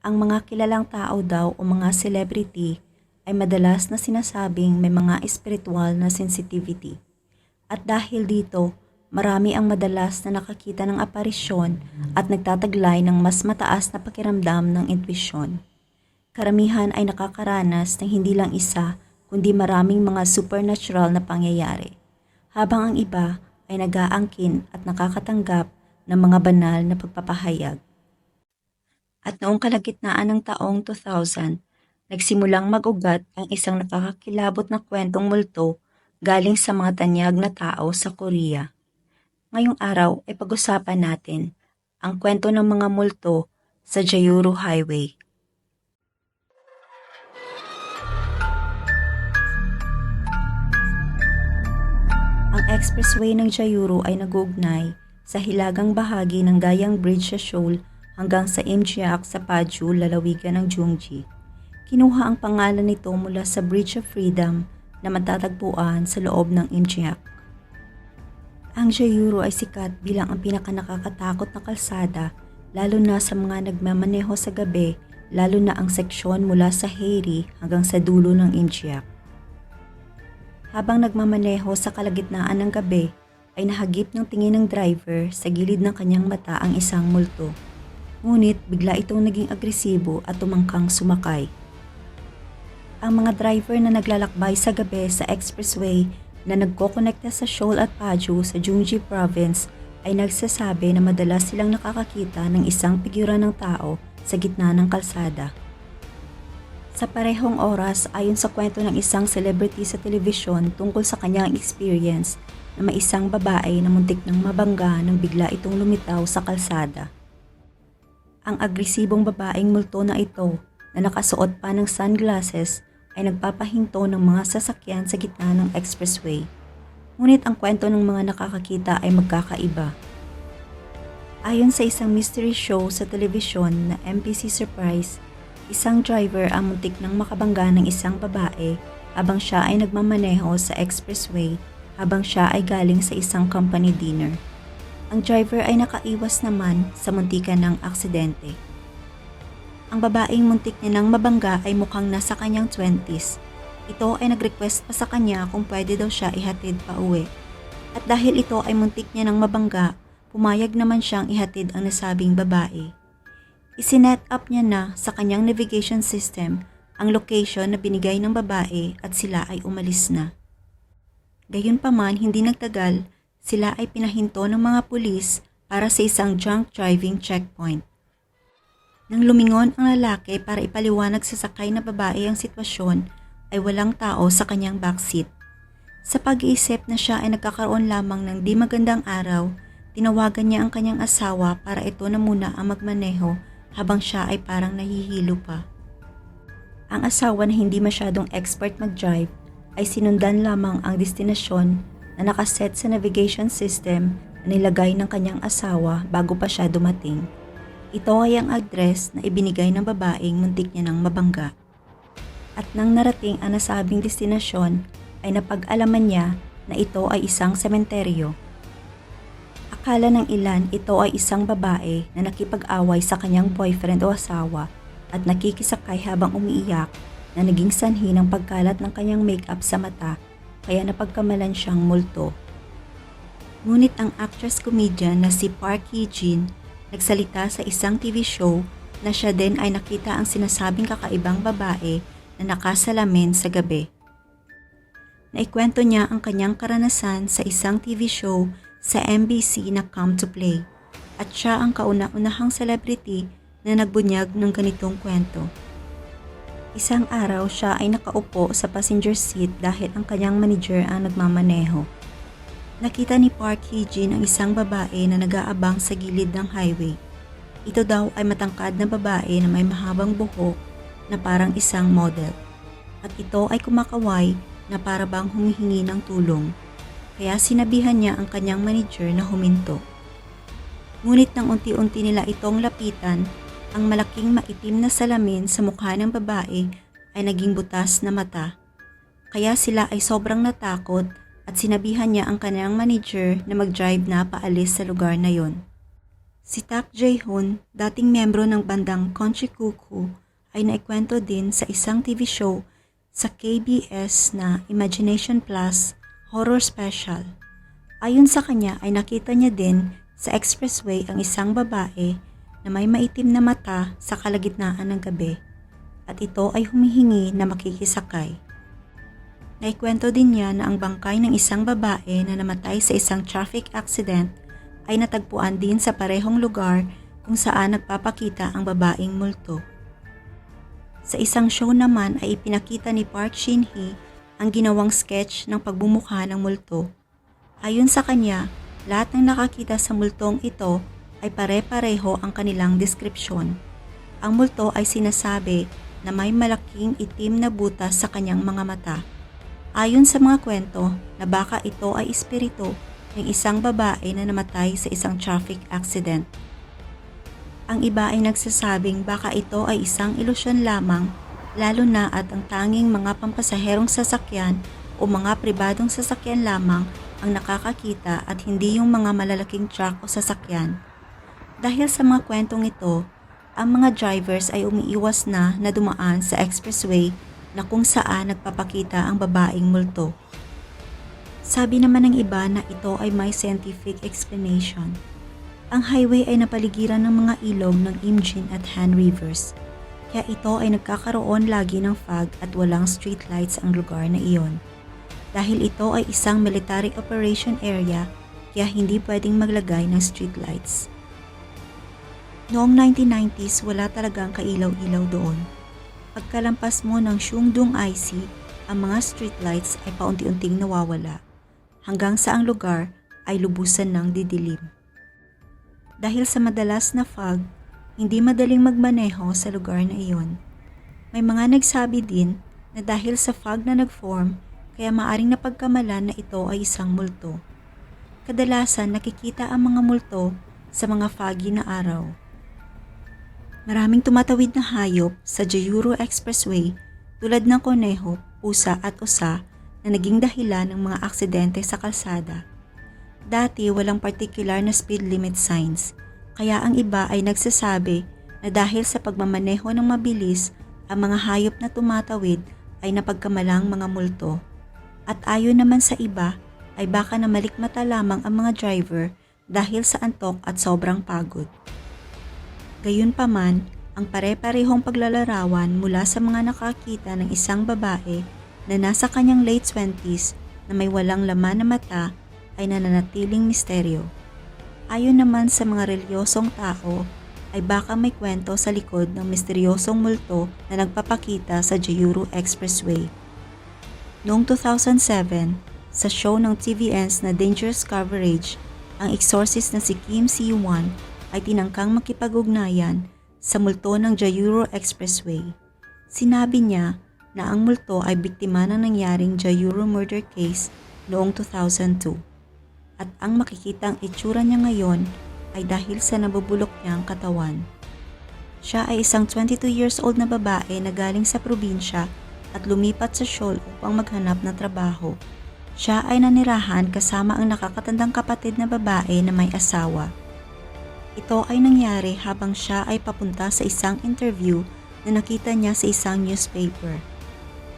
Ang mga kilalang tao daw o mga celebrity ay madalas na sinasabing may mga espiritual na sensitivity. At dahil dito, marami ang madalas na nakakita ng aparisyon at nagtataglay ng mas mataas na pakiramdam ng intuition. Karamihan ay nakakaranas ng hindi lang isa kundi maraming mga supernatural na pangyayari, habang ang iba ay nag-aangkin at nakakatanggap ng mga banal na pagpapahayag. At noong kalagitnaan ng taong 2000, nagsimulang mag-ugat ang isang nakakakilabot na kwentong multo galing sa mga tanyag na tao sa Korea. Ngayong araw ay pag-usapan natin ang kwento ng mga multo sa Jayuru Highway. Ang expressway ng Jayuru ay nag-uugnay sa hilagang bahagi ng Gayang Bridge sa Seoul hanggang sa Imjiak sa Paju, lalawigan ng Jungji. Kinuha ang pangalan nito mula sa Bridge of Freedom na matatagpuan sa loob ng Imjiak. Ang Jayuru ay sikat bilang ang pinakanakakatakot na kalsada lalo na sa mga nagmamaneho sa gabi lalo na ang seksyon mula sa Heiri hanggang sa dulo ng Imjiak. Habang nagmamaneho sa kalagitnaan ng gabi, ay nahagip ng tingin ng driver sa gilid ng kanyang mata ang isang multo. Ngunit bigla itong naging agresibo at tumangkang sumakay. Ang mga driver na naglalakbay sa gabi sa expressway na nagkokonekta sa Seoul at Paju sa Jungji Province ay nagsasabi na madalas silang nakakakita ng isang figura ng tao sa gitna ng kalsada. Sa parehong oras, ayon sa kwento ng isang celebrity sa telebisyon tungkol sa kanyang experience na may isang babae na muntik ng mabangga nang bigla itong lumitaw sa kalsada. Ang agresibong babaeng multo na ito na nakasuot pa ng sunglasses ay nagpapahinto ng mga sasakyan sa gitna ng expressway. Ngunit ang kwento ng mga nakakakita ay magkakaiba. Ayon sa isang mystery show sa telebisyon na MPC Surprise, isang driver ang muntik ng makabangga ng isang babae habang siya ay nagmamaneho sa expressway habang siya ay galing sa isang company dinner. Ang driver ay nakaiwas naman sa muntikan ng aksidente. Ang babaeng muntik niya ng mabangga ay mukhang nasa kanyang 20s. Ito ay nag-request pa sa kanya kung pwede daw siya ihatid pa uwi. At dahil ito ay muntik niya ng mabangga, pumayag naman siyang ihatid ang nasabing babae. Isinet up niya na sa kanyang navigation system ang location na binigay ng babae at sila ay umalis na. Gayunpaman hindi nagtagal, sila ay pinahinto ng mga pulis para sa isang drunk driving checkpoint. Nang lumingon ang lalaki para ipaliwanag sa sakay na babae ang sitwasyon, ay walang tao sa kanyang backseat. Sa pag-iisip na siya ay nagkakaroon lamang ng di magandang araw, tinawagan niya ang kanyang asawa para ito na muna ang magmaneho habang siya ay parang nahihilo pa. Ang asawa na hindi masyadong expert mag-drive ay sinundan lamang ang destinasyon na nakaset sa navigation system na nilagay ng kanyang asawa bago pa siya dumating. Ito ay ang address na ibinigay ng babaeng muntik niya ng mabangga. At nang narating ang nasabing destinasyon ay napag-alaman niya na ito ay isang sementeryo. Akala ng ilan ito ay isang babae na nakipag-away sa kanyang boyfriend o asawa at nakikisakay habang umiiyak na naging sanhi ng pagkalat ng kanyang makeup sa mata kaya napagkamalan siyang multo. Ngunit ang actress comedian na si Park Hee-jin nagsalita sa isang TV show na siya din ay nakita ang sinasabing kakaibang babae na nakasalamin sa gabi. Naikwento niya ang kanyang karanasan sa isang TV show sa MBC na Come to Play at siya ang kauna-unahang celebrity na nagbunyag ng ganitong kwento. Isang araw siya ay nakaupo sa passenger seat dahil ang kanyang manager ang nagmamaneho. Nakita ni Park Hee-jin ang isang babae na nag-aabang sa gilid ng highway. Ito daw ay matangkad na babae na may mahabang buhok na parang isang model. At ito ay kumakaway na para bang humihingi ng tulong. Kaya sinabihan niya ang kanyang manager na huminto. Ngunit nang unti-unti nila itong lapitan, ang malaking maitim na salamin sa mukha ng babae ay naging butas na mata. Kaya sila ay sobrang natakot at sinabihan niya ang kanyang manager na mag-drive na paalis sa lugar na yon. Si Tak Jae-hoon, dating miyembro ng bandang Konchikuku, ay naikwento din sa isang TV show sa KBS na Imagination Plus Horror Special. Ayon sa kanya ay nakita niya din sa expressway ang isang babae na may maitim na mata sa kalagitnaan ng gabi at ito ay humihingi na makikisakay. Naikwento din niya na ang bangkay ng isang babae na namatay sa isang traffic accident ay natagpuan din sa parehong lugar kung saan nagpapakita ang babaeng multo. Sa isang show naman ay ipinakita ni Park Shin-hee ang ginawang sketch ng pagbumukha ng multo. Ayon sa kanya, lahat ng nakakita sa multong ito ay pare-pareho ang kanilang deskripsyon. Ang multo ay sinasabi na may malaking itim na butas sa kanyang mga mata. Ayon sa mga kwento na baka ito ay espiritu ng isang babae na namatay sa isang traffic accident. Ang iba ay nagsasabing baka ito ay isang ilusyon lamang lalo na at ang tanging mga pampasaherong sasakyan o mga pribadong sasakyan lamang ang nakakakita at hindi yung mga malalaking truck o sasakyan. Dahil sa mga kwentong ito, ang mga drivers ay umiiwas na na dumaan sa expressway na kung saan nagpapakita ang babaeng multo. Sabi naman ng iba na ito ay may scientific explanation. Ang highway ay napaligiran ng mga ilog ng Imjin at Han Rivers, kaya ito ay nagkakaroon lagi ng fog at walang streetlights ang lugar na iyon. Dahil ito ay isang military operation area, kaya hindi pwedeng maglagay ng streetlights. Noong 1990s, wala talagang kailaw-ilaw doon. Pagkalampas mo ng Shungdung IC, ang mga streetlights ay paunti-unting nawawala, hanggang sa ang lugar ay lubusan ng didilim. Dahil sa madalas na fog, hindi madaling magmaneho sa lugar na iyon. May mga nagsabi din na dahil sa fog na nag-form, kaya maaring napagkamalan na ito ay isang multo. Kadalasan nakikita ang mga multo sa mga foggy na araw. Maraming tumatawid na hayop sa Jayuro Expressway tulad ng koneho, pusa at usa na naging dahilan ng mga aksidente sa kalsada. Dati walang particular na speed limit signs, kaya ang iba ay nagsasabi na dahil sa pagmamaneho ng mabilis, ang mga hayop na tumatawid ay napagkamalang mga multo. At ayon naman sa iba, ay baka na malikmata lamang ang mga driver dahil sa antok at sobrang pagod. Gayunpaman, ang pare-parehong paglalarawan mula sa mga nakakita ng isang babae na nasa kanyang late 20s na may walang laman na mata ay nananatiling misteryo. Ayon naman sa mga reliyosong tao, ay baka may kwento sa likod ng misteryosong multo na nagpapakita sa Jayuru Expressway. Noong 2007, sa show ng TVN's na Dangerous Coverage, ang exorcist na si Kim Si-won ay tinangkang makipag-ugnayan sa multo ng Jayuro Expressway. Sinabi niya na ang multo ay biktima ng nangyaring Jayuro murder case noong 2002 at ang makikitang itsura niya ngayon ay dahil sa nabubulok niyang katawan. Siya ay isang 22 years old na babae na galing sa probinsya at lumipat sa Seoul upang maghanap ng trabaho. Siya ay nanirahan kasama ang nakakatandang kapatid na babae na may asawa. Ito ay nangyari habang siya ay papunta sa isang interview na nakita niya sa isang newspaper.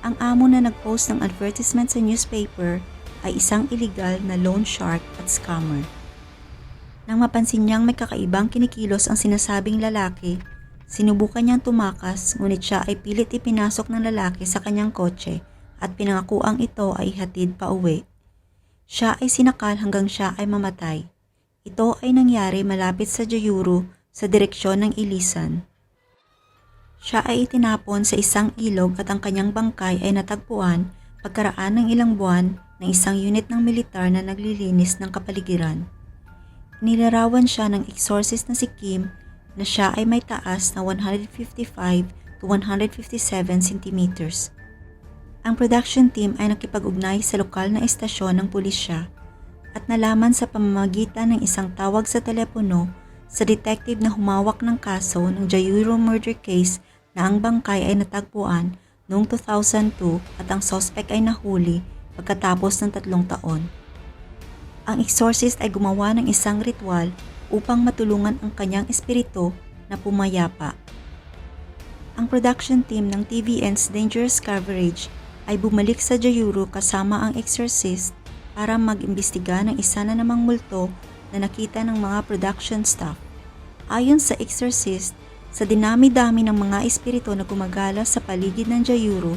Ang amo na nag-post ng advertisement sa newspaper ay isang illegal na loan shark at scammer. Nang mapansin niyang may kakaibang kinikilos ang sinasabing lalaki, sinubukan niyang tumakas ngunit siya ay pilit ipinasok ng lalaki sa kanyang kotse at pinangakuang ito ay hatid pa uwi. Siya ay sinakal hanggang siya ay mamatay. Ito ay nangyari malapit sa Jayuru sa direksyon ng Ilisan. Siya ay itinapon sa isang ilog at ang kanyang bangkay ay natagpuan pagkaraan ng ilang buwan ng isang unit ng militar na naglilinis ng kapaligiran. Nilarawan siya ng exorcist na si Kim na siya ay may taas na 155 to 157 centimeters. Ang production team ay nakipag-ugnay sa lokal na estasyon ng pulisya at nalaman sa pamamagitan ng isang tawag sa telepono sa detective na humawak ng kaso ng Jayuro murder case na ang bangkay ay natagpuan noong 2002 at ang suspect ay nahuli pagkatapos ng tatlong taon. Ang exorcist ay gumawa ng isang ritual upang matulungan ang kanyang espiritu na pumayapa. Ang production team ng TVN's Dangerous Coverage ay bumalik sa Jayuro kasama ang exorcist para mag-imbestiga ng isa na namang multo na nakita ng mga production staff. Ayon sa exorcist, sa dinami-dami ng mga espiritu na gumagala sa paligid ng Jayuro,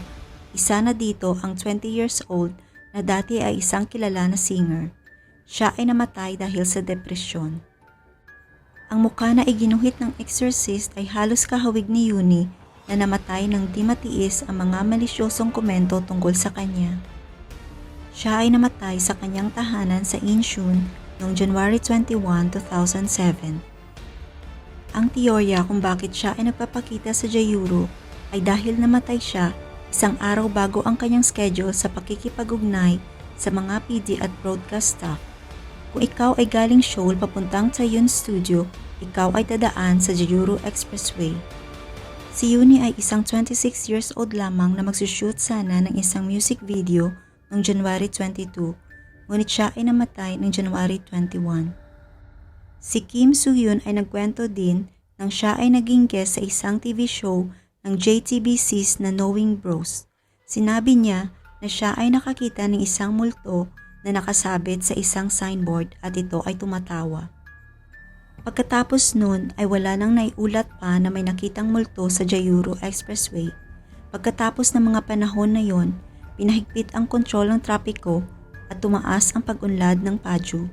isa na dito ang 20 years old na dati ay isang kilala na singer. Siya ay namatay dahil sa depresyon. Ang mukha na iginuhit ng exorcist ay halos kahawig ni Yuni na namatay nang di matiis ang mga malisyosong komento tungkol sa kanya. Siya ay namatay sa kanyang tahanan sa Incheon noong January 21, 2007. Ang teorya kung bakit siya ay nagpapakita sa Jayuro ay dahil namatay siya isang araw bago ang kanyang schedule sa pakikipag-ugnay sa mga PD at broadcast staff. Kung ikaw ay galing Seoul papuntang Taeyun Studio, ikaw ay dadaan sa Jayuro Expressway. Si Yuni ay isang 26 years old lamang na magsushoot sana ng isang music video noong January 22, ngunit siya ay namatay noong January 21. Si Kim Soo-hyun ay nagkwento din nang siya ay naging guest sa isang TV show ng JTBC's na Knowing Bros. Sinabi niya na siya ay nakakita ng isang multo na nakasabit sa isang signboard at ito ay tumatawa. Pagkatapos nun ay wala nang naiulat pa na may nakitang multo sa Jayuro Expressway. Pagkatapos ng mga panahon na yon, pinahigpit ang kontrol ng trapiko at tumaas ang pag-unlad ng Paju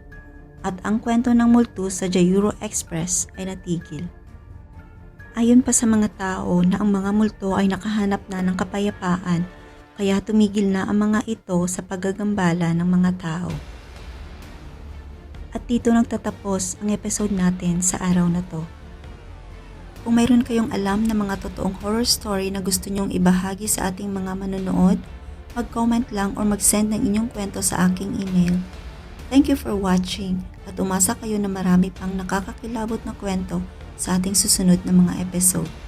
at ang kwento ng multo sa Jayuro Express ay natigil. Ayon pa sa mga tao na ang mga multo ay nakahanap na ng kapayapaan kaya tumigil na ang mga ito sa paggagambala ng mga tao. At dito nagtatapos ang episode natin sa araw na to. Kung mayroon kayong alam na mga totoong horror story na gusto nyong ibahagi sa ating mga manonood, mag-comment lang or mag-send ng inyong kwento sa aking email. Thank you for watching at umasa kayo na marami pang nakakakilabot na kwento sa ating susunod na mga episode.